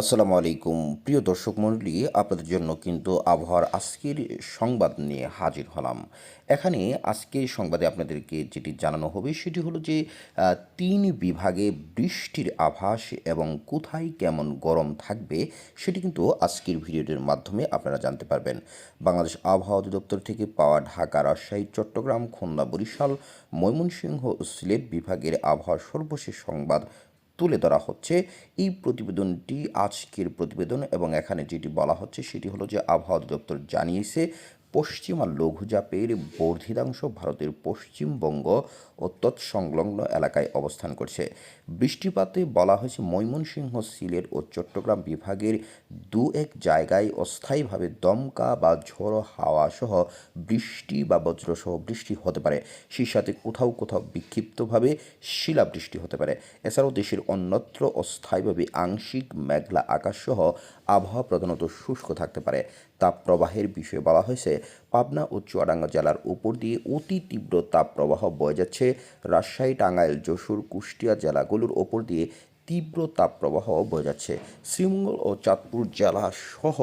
আসসালামু আলাইকুম প্রিয় দর্শক মণ্ডলী, আপনাদের জন্য কিন্তু আবহাওয়ার আজকের সংবাদ নিয়ে হাজির হলাম। এখানে আজকের সংবাদে আপনাদেরকে যেটি জানানো হবে, সেটি হলো যে তিন বিভাগে বৃষ্টির আভাস এবং কোথায় কেমন গরম থাকবে, সেটি কিন্তু আজকের ভিডিওটির মাধ্যমে আপনারা জানতে পারবেন। বাংলাদেশ আবহাওয়া অধিদপ্তর থেকে পাওয়া ঢাকা, রাজশাহী, চট্টগ্রাম, খুলনা, বরিশাল, ময়মনসিংহ সিলেট বিভাগের আবহাওয়ার সর্বশেষ সংবাদ তুলে ধরা হচ্ছে। এই প্রতিবেদনটি আজকের প্রতিবেদন এবং এখানে যেটি বলা হচ্ছে সেটি হলো যে আবহাওয়া দপ্তর জানিয়েছে পশ্চিমা লঘুচাপের বর্ধিতাংশ ভারতের পশ্চিমবঙ্গ ও তৎসংলগ্ন এলাকায় অবস্থান করছে। বৃষ্টিপাতে বলা হয়েছে ময়মনসিংহ, সিলেট ও চট্টগ্রাম বিভাগের দু এক জায়গায় অস্থায়ীভাবে দমকা বা ঝোড়ো হাওয়া সহ বৃষ্টি বা বজ্রসহ বৃষ্টি হতে পারে। সেই সাথে কোথাও কোথাও বিক্ষিপ্তভাবে শিলাবৃষ্টি হতে পারে। এছাড়াও দেশের অন্যত্র অস্থায়ীভাবে আংশিক মেঘলা আকাশ সহ আবহাওয়া প্রধানত শুষ্ক থাকতে পারে। তাপপ্রবাহের বিষয়ে বলা হয়েছে পাবনা ও চুয়াডাঙ্গা জেলার উপর দিয়ে অতি তীব্র তাপপ্রবাহ বয়ে যাচ্ছে। রাজশাহী, টাঙ্গাইল, যশোর, কুষ্টিয়া জেলাগুলোর ওপর দিয়ে তীব্র তাপপ্রবাহ বয়ে যাচ্ছে। শ্রীমঙ্গল ও চাঁদপুর জেলা সহ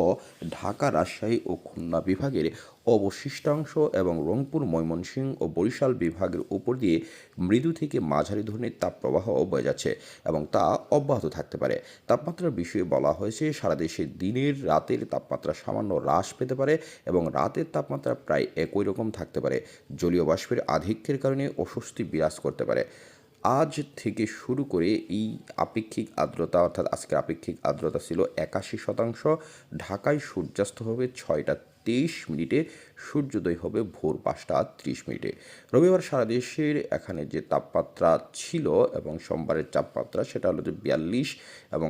ঢাকা, রাজশাহী ও খুলনা বিভাগের অবশিষ্টাংশ এবং রংপুর, ময়মনসিংহ ও বরিশাল বিভাগের উপর দিয়ে মৃদু থেকে মাঝারি ধরনের তাপপ্রবাহ বয়ে যাচ্ছে এবং তা অব্যাহত থাকতে পারে। তাপমাত্রার বিষয়ে বলা হয়েছে, সারা দেশে দিনের রাতের তাপমাত্রা সামান্য হ্রাস পেতে পারে এবং রাতের তাপমাত্রা প্রায় একই রকম থাকতে পারে। জলীয় বাষ্পের আধিক্যের কারণে অস্বস্তি বিরাজ করতে পারে। আজ থেকে শুরু করে এই আপেক্ষিক আর্দ্রতা, অর্থাৎ আজকের আপেক্ষিক আর্দ্রতা ছিল একাশি শতাংশ, ঢাকায় সূর্যাস্ত হবে ছয়টা তেইশ মিনিটে সূর্যোদয় হবে ভোর পাঁচটা ত্রিশ মিনিটে। রবিবার সারা দেশের এখানে যে তাপমাত্রা ছিল এবং সোমবারের তাপমাত্রা সেটা হলো যে বিয়াল্লিশ এবং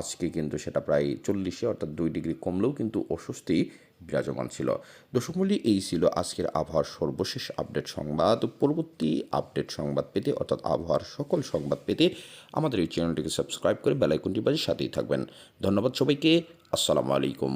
আজকে কিন্তু সেটা প্রায় চল্লিশে, অর্থাৎ দুই ডিগ্রি কমলেও কিন্তু অস্বস্তি বিরাজমান ছিল। দর্শক মূল্য এই ছিল আজকের আবহাওয়ার সর্বশেষ আপডেট সংবাদ। পরবর্তী আপডেট সংবাদ পেতে, অর্থাৎ আবহাওয়ার সকল সংবাদ পেতে আমাদের এই চ্যানেলটিকে সাবস্ক্রাইব করে বেলাইকনটি বাজে সাথেই থাকবেন। ধন্যবাদ সবাইকে। আসসালামু আলাইকুম।